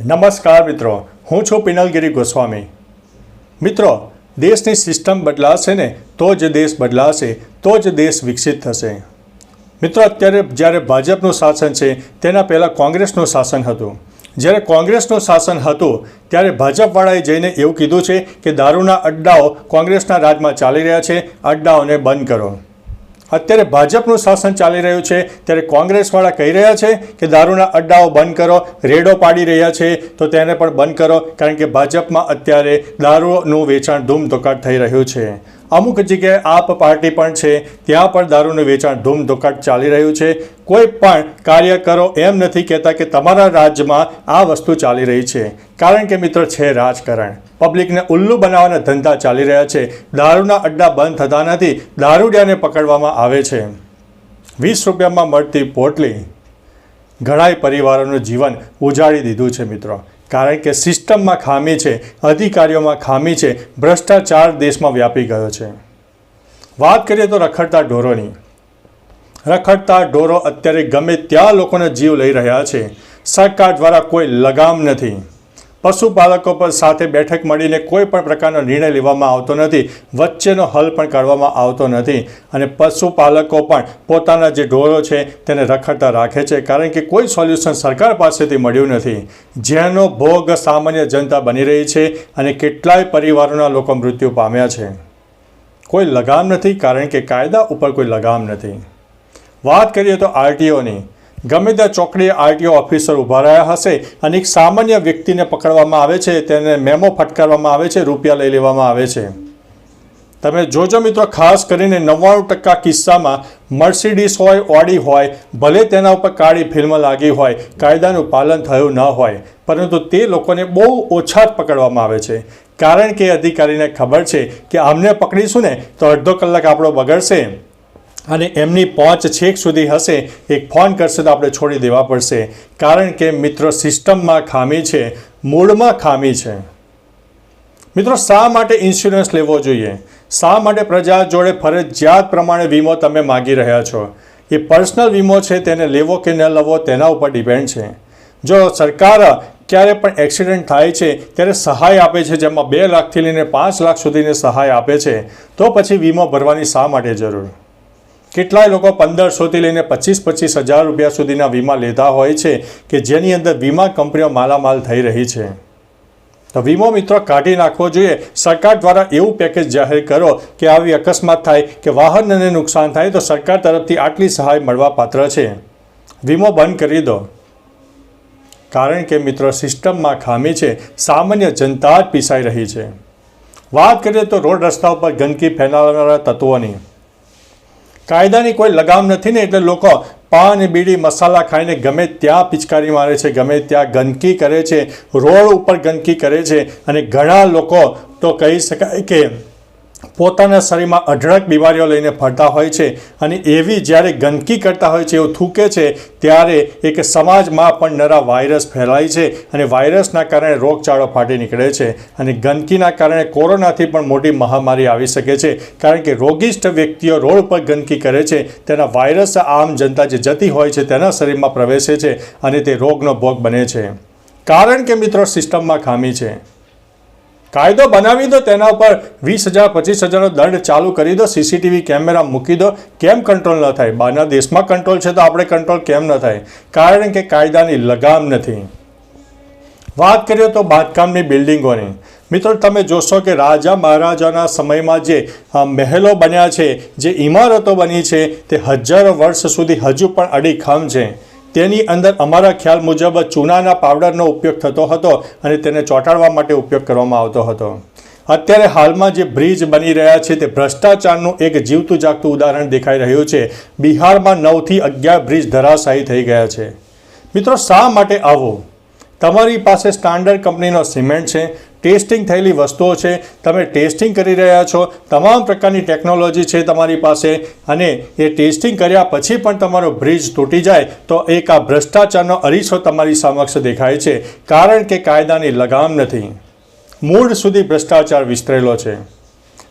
નમસ્કાર મિત્રો, હું છું પિનલગીરી ગોસ્વામી. મિત્રો, દેશની સિસ્ટમ બદલાશે ને તો જ દેશ બદલાશે, તો જ દેશ વિકસિત થશે. મિત્રો, અત્યારે જ્યારે ભાજપનું શાસન છે, તેના પહેલાં કોંગ્રેસનું શાસન હતું. જ્યારે કોંગ્રેસનું શાસન હતું, ત્યારે ભાજપવાળાએ જઈને એવું કીધું છે કે દારૂના અડ્ડાઓ કોંગ્રેસના રાજમાં ચાલી રહ્યા છે, અડ્ડાઓને બંધ કરો. અત્યારે ભાજપનું શાસન ચાલી રહ્યું છે, ત્યારે કોંગ્રેસવાળા કહી રહ્યા છે કે દારૂના અડ્ડાઓ બંધ કરો, રેડો પાડી રહ્યા છે, તો તેને પણ બંધ કરો, કારણ કે ભાજપમાં અત્યારે દારૂનું વેચાણ ધૂમધોકાટ થઈ રહ્યું છે. અમુક જગ્યાએ આપ પાર્ટી પણ છે, ત્યાં પણ દારૂનું વેચાણ ધૂમધોકાટ ચાલી રહ્યું છે કોઈ પણ કાર્યકરો એમ નથી કહેતા કે તમારા રાજ્યમાં આ વસ્તુ ચાલી રહી છે. કારણ કે મિત્રો, છે રાજકારણ. પબ્લિકને ઉલ્લુ બનાવવાના ધંધા ચાલી રહ્યા છે. દારૂના અડ્ડા બંધ થતા નથી. દારૂડિયાને પકડવામાં આવે છે. વીસ રૂપિયામાં મળતી પોટલી ઘણાય પરિવારોનું જીવન ઉજાડી દીધું છે મિત્રો. કારણ કે સિસ્ટમમાં ખામી છે, અધિકારીઓમાં ખામી છે, ભ્રષ્ટાચાર દેશમાં વ્યાપી ગયો છે. વાત કરીએ તો રખડતા ઢોરોની. રખડતા ઢોરો અત્યારે ગમે ત્યાં લોકોનો જીવ લઈ રહ્યા છે. સરકાર દ્વારા કોઈ લગામ નથી. પશુપાલકો પર સાથે બેઠક મળીને કોઈ પણ પ્રકારનો નિર્ણય લેવામાં આવતો નથી. વચ્ચેનો હલ પણ કાઢવામાં આવતો નથી અને પશુપાલકો પણ પોતાના જે ઢોરો છે તેને રખડતા રાખે છે કારણ કે કોઈ સોલ્યુશન સરકાર પાસેથી મળ્યું નથી. જેનો ભોગ સામાન્ય જનતા બની રહી છે અને કેટલાય પરિવારોના લોકો મૃત્યુ પામ્યા છે. કોઈ લગામ નથી કારણ કે કાયદા ઉપર કોઈ લગામ નથી. વાત કરીએ તો આરટીઓની. ગમે ત્યાં ચોકડીએ આરટીઓ ઓફિસર ઊભા રહ્યા હશે અને એક સામાન્ય વ્યક્તિને પકડવામાં આવે છે, તેને મેમો ફટકારવામાં આવે છે, રૂપિયા લઈ લેવામાં આવે છે. તમે જોજો મિત્રો, ખાસ કરીને નવ્વાણું ટકા કિસ્સામાં મર્સિડીસ હોય, ઓડી હોય, ભલે તેના ઉપર કાળી ફિલ્મ લાગી હોય, કાયદાનું પાલન થયું ન હોય, પરંતુ તે લોકોને બહુ ઓછા જ પકડવામાં આવે છે. કારણ કે અધિકારીને ખબર છે કે આમને પકડીશું ને તો અડધો કલાક આપણો બગડશે. અને એમની પહોંચ છેક સુધી હશે, એક ફોન કરશે તો આપણે છોડી દેવા પડશે. કારણ કે મિત્રો સિસ્ટમમાં ખામી છે, મૂળમાં ખામી છે. મિત્રો, શા માટે ઇન્સ્યોરન્સ લેવો જોઈએ? શા માટે પ્રજા જોડે ફરજિયાત પ્રમાણે વીમો તમે માગી રહ્યા છો? એ પર્સનલ વીમો છે, તેને લેવો કે ન લેવો તેના ઉપર ડિપેન્ડ છે. જો સરકાર ક્યારે પણ એક્સિડન્ટ થાય છે, ત્યારે સહાય આપે છે, જેમાં બે લાખથી લઈને પાંચ લાખ સુધીની સહાય આપે છે, તો પછી વીમો ભરવાની શા માટે જરૂર? કેટલાય લોકો પંદરસોથી લઈને પચીસ પચીસ હજાર રૂપિયા સુધીના વીમા લેતા હોય છે કે જેની અંદર વીમા કંપનીઓ માલામાલ થઈ રહી છે. તો વીમો મિત્રો કાઢી નાખવો જોઈએ. સરકાર દ્વારા એવું પેકેજ જાહેર કરો કે આવી અકસ્માત થાય, કે વાહનને નુકસાન થાય, તો સરકાર તરફથી આટલી સહાય મળવા પાત્ર છે. વીમો બંધ કરી દો. કારણ કે મિત્રો સિસ્ટમમાં ખામી છે. સામાન્ય જનતા જ પીસાઈ રહી છે. વાત કરીએ તો રોડ રસ્તા ઉપર ગંદકી ફેલાવનારા તત્વોની. કાયદાની કોઈ લગામ નથી ને એટલે લોકો પાન, બીડી, મસાલા ખાઈને ગમે ત્યાં પિચકારી મારે છે, ગમે ત્યાં ગંદકી કરે છે, રોડ ઉપર ગંદકી કરે છે અને ઘણા લોકો તો કહી શકાય કે પોતાના શરીરમાં અઢળક બીમારીઓ લઈને ફરતા હોય છે અને એવી જ્યારે ગંદકી કરતા હોય છે, એવું થૂકે છે, ત્યારે એક સમાજમાં પણ નરા વાયરસ ફેલાય છે અને વાયરસના કારણે રોગચાળો ફાટી નીકળે છે અને ગંદકીના કારણે કોરોનાથી પણ મોટી મહામારી આવી શકે છે. કારણ કે રોગિષ્ઠ વ્યક્તિઓ રોડ પર ગંદકી કરે છે, તેના વાયરસ આમ જનતા જે જતી હોય છે, તેના શરીરમાં પ્રવેશે છે અને તે રોગનો ભોગ બને છે. કારણ કે મિત્રો, સિસ્ટમમાં ખામી છે. કાયદો બનાવી દો, તેના ઉપર વીસ હજાર, પચીસ હજારનો દંડ ચાલુ કરી દો, સીસીટીવી કેમેરા મૂકી દો. કેમ કંટ્રોલ ન થાય? બહારના દેશમાં કંટ્રોલ છે તો આપણે કંટ્રોલ કેમ ન થાય? કારણ કે કાયદાની લગામ નથી. વાત કરીએ તો બાંધકામની બિલ્ડિંગોની. મિત્રો, તમે જોશો કે રાજા મહારાજાના સમયમાં જે મહેલો બન્યા છે, જે ઇમારતો બની છે, તે હજારો વર્ષ સુધી હજુ પણ અડીખમ છે. તેની અંદર અમારા ખ્યાલ મુજબ ચૂનાના પાવડરનો ઉપયોગ થતો હતો અને તેને ચોંટાડવા માટે ઉપયોગ કરવામાં આવતો હતો. અત્યારે હાલમાં જે બ્રિજ બની રહ્યા છે તે ભ્રષ્ટાચારનું એક જીવતું જાગતું ઉદાહરણ દેખાઈ રહ્યું છે. બિહારમાં નવથી અગિયાર બ્રિજ ધરાશાયી થઈ ગયા છે. મિત્રો શા માટે આવો? તમારી પાસે સ્ટાન્ડર્ડ કંપનીનો સિમેન્ટ છે. ટેસ્ટિંગ થયેલી વસ્તુઓ છે. તમે ટેસ્ટિંગ કરી રહ્યા છો. તમામ પ્રકારની ટેકનોલોજી છે તમારી પાસે અને એ ટેસ્ટિંગ કર્યા પછી પણ તમારો બ્રિજ તૂટી જાય તો એક આ ભ્રષ્ટાચારનો અરીસો તમારી સમક્ષ દેખાય છે. કારણ કે કાયદાની લગામ નથી. મૂળ સુધી ભ્રષ્ટાચાર વિસ્તરેલો છે.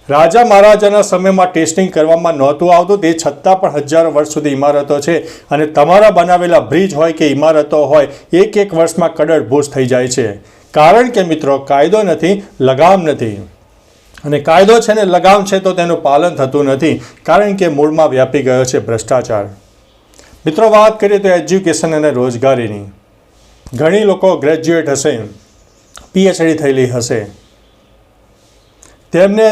રાજા મહારાજાના સમયમાં ટેસ્ટિંગ કરવામાં નહોતું આવતું. તે છતાં પણ હજારો વર્ષ સુધી ઇમારતો છે અને તમારા બનાવેલા બ્રિજ હોય કે ઇમારતો હોય, એક એક વર્ષમાં કડડ ભૂસ થઈ જાય છે. કારણ કે મિત્રો, કાયદો નથી, લગામ નથી. અને કાયદો છે ને, લગામ છે તો તેનું પાલન થતું નથી, કારણ કે મૂળમાં વ્યાપી ગયો છે ભ્રષ્ટાચાર. મિત્રો, વાત કરીએ તો એજ્યુકેશન અને રોજગારીની. ઘણી લોકો ગ્રેજ્યુએટ હશે પીએચડી થયેલી હશે. તેમને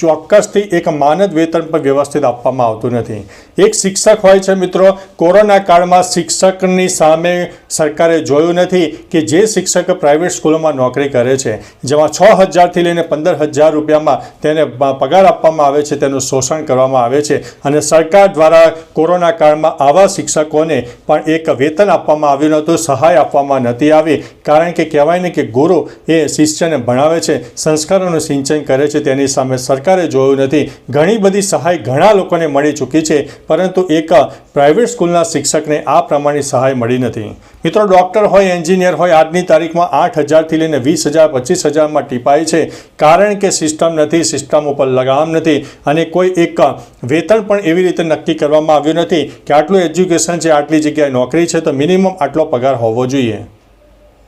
ચોક્કસથી એક માનદ વેતન પણ વ્યવસ્થિત આપવામાં આવતું નથી. એક શિક્ષક હોય છે મિત્રો, કોરોના કાળમાં શિક્ષકની સામે સરકારે જોયું નથી કે જે શિક્ષક પ્રાઇવેટ સ્કૂલોમાં નોકરી કરે છે, જેમાં છ હજારથી લઈને પંદર હજાર રૂપિયામાં તેને પગાર આપવામાં આવે છે, તેનું શોષણ કરવામાં આવે છે અને સરકાર દ્વારા કોરોના કાળમાં આવા શિક્ષકોને પણ એક વેતન આપવામાં આવ્યું નહોતું, સહાય આપવામાં નથી આવી. કારણ કે કહેવાય ને કે ગુરુ એ શિષ્યને ભણાવે છે, સંસ્કારોનું સિંચન કરે છે તેની સામે સરકારે જોયું નથી. ઘણી બધી સહાય ઘણા લોકોને મળી ચૂકી છે, પરંતુ એક પ્રાઇવેટ સ્કૂલના શિક્ષકને આ પ્રમાણની સહાય મળી નથી. મિત્રો, ડૉક્ટર હોય, એન્જિનિયર હોય, આજની તારીખમાં આઠ હજારથી લઈને વીસ હજાર, પચીસ હજારમાં ટીપાય છે. કારણ કે સિસ્ટમ નથી, સિસ્ટમ ઉપર લગામ નથી અને કોઈ એક વેતન પણ એવી રીતે નક્કી કરવામાં આવ્યું નથી કે આટલું એજ્યુકેશન છે, આટલી જગ્યાએ નોકરી છે, તો મિનિમમ આટલો પગાર હોવો જોઈએ.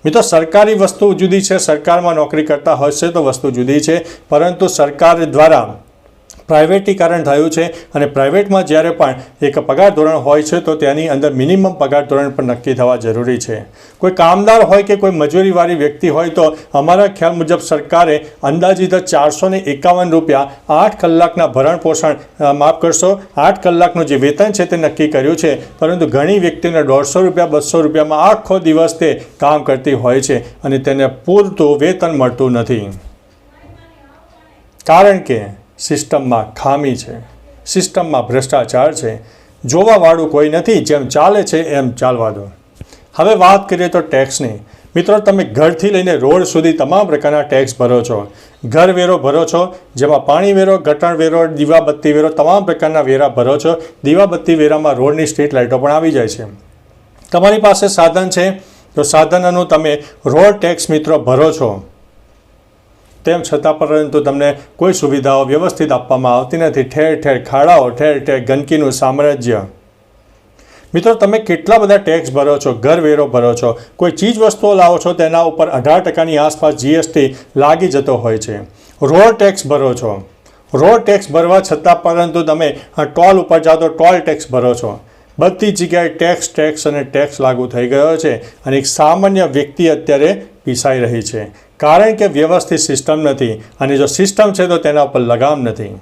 મિત્રો, સરકારી વસ્તુ જુદી છે. સરકારમાં નોકરી કરતા હશે તો વસ્તુ જુદી છે. પરંતુ સરકાર દ્વારા પ્રાઇવેટીકરણ થયું છે અને પ્રાઇવેટમાં જ્યારે પણ એક પગાર ધોરણ હોય છે તો તેની અંદર મિનિમમ પગાર ધોરણ પણ નક્કી થવા જરૂરી છે. કોઈ કામદાર હોય કે કોઈ મજૂરીવાળી વ્યક્તિ હોય તો અમારા ખ્યાલ મુજબ સરકારે અંદાજિત ચારસો ને એકાવન રૂપિયા આઠ કલાકના ભરણ પોષણ માફ કરશો, આઠ કલાકનું જે વેતન છે તે નક્કી કર્યું છે. પરંતુ ઘણી વ્યક્તિને દોઢસો રૂપિયા, બસો રૂપિયામાં આખો દિવસ તે કામ કરતી હોય છે અને તેને પૂરતું વેતન મળતું નથી. કારણ કે સિસ્ટમમાં ખામી છે, સિસ્ટમમાં ભ્રષ્ટાચાર છે, જોવાવાળું કોઈ નથી, જેમ ચાલે છે એમ ચાલવા દો. હવે વાત કરીએ તો ટેક્સની. મિત્રો, તમે ઘરથી લઈને રોડ સુધી તમામ પ્રકારના ટેક્સ ભરો છો. ઘર વેરો ભરો છો, જેમાં પાણી વેરો, ગટર વેરો દીવાબત્તી વેરો, તમામ પ્રકારના વેરા ભરો છો. દીવાબત્તી વેરામાં રોડની સ્ટ્રીટ લાઇટો પણ આવી જાય છે. તમારી પાસે સાધન છે, તો સાધનોનું તમે રોડ ટેક્સ મિત્રો ભરો છો. તેમ છતાં પરંતુ તમને કોઈ સુવિધાઓ વ્યવસ્થિત આપવામાં આવતી નથી. ઠેર ઠેર ખાડાઓ, ઠેર ઠેર ગંદકીનું સામ્રાજ્ય. મિત્રો, તમે કેટલા બધા ટેક્સ ભરો છો ઘર વેરો ભરો છો, કોઈ ચીજ વસ્તુઓ લાવો છો, તેના ઉપર અઢાર ટકાની આસપાસ જીએસટી લાગી જતો હોય છે. રોડ ટેક્સ ભરો છો. રોડ ટેક્સ ભરવા છતાં પરંતુ તમે ટોલ ઉપર જાઓ તો ટોલ ટેક્સ ભરો છો. બધી જગ્યાએ ટેક્સ ટેક્સ અને ટેક્સ લાગુ થઈ ગયો છે અને એક સામાન્ય વ્યક્તિ અત્યારે પીસાઈ રહી છે. કારણ કે વ્યવસ્થિત સિસ્ટમ નથી અને જો સિસ્ટમ છે તો તેના ઉપર લગામ નથી.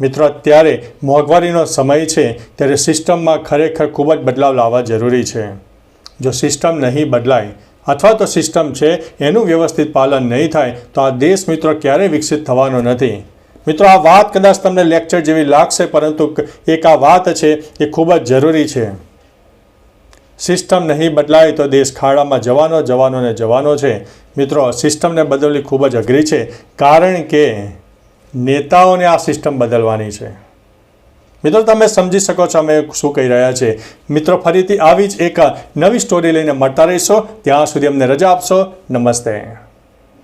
મિત્રો, અત્યારે મોંઘવારીનો સમય છે ત્યારે સિસ્ટમમાં ખરેખર ખૂબ જ બદલાવ લાવવા જરૂરી છે. જો સિસ્ટમ નહીં બદલાય અથવા તો સિસ્ટમ છે એનું વ્યવસ્થિત પાલન નહીં થાય તો આ દેશ મિત્રો ક્યારેય વિકસિત થવાનો નથી. મિત્રો, આ વાત કદાચ તમને લેક્ચર જેવી લાગશે, પરંતુ એક આ વાત છે એ ખૂબ જ જરૂરી છે. સિસ્ટમ નહીં બદલાય તો દેશ ખાડામાં જવાનો જવાનો ને જવાનો છે. મિત્રો સિસ્ટમને બદલવી ખૂબ જ અઘરી છે, કારણ કે નેતાઓને આ સિસ્ટમ બદલવાની છે. મિત્રો, તમે સમજી શકો છો અમે શું કહી રહ્યા છે. મિત્રો, ફરીથી આવી જ એક નવી સ્ટોરી લઈને મળતા રહીશો. ત્યાં સુધી અમને રજા આપશો. નમસ્તે.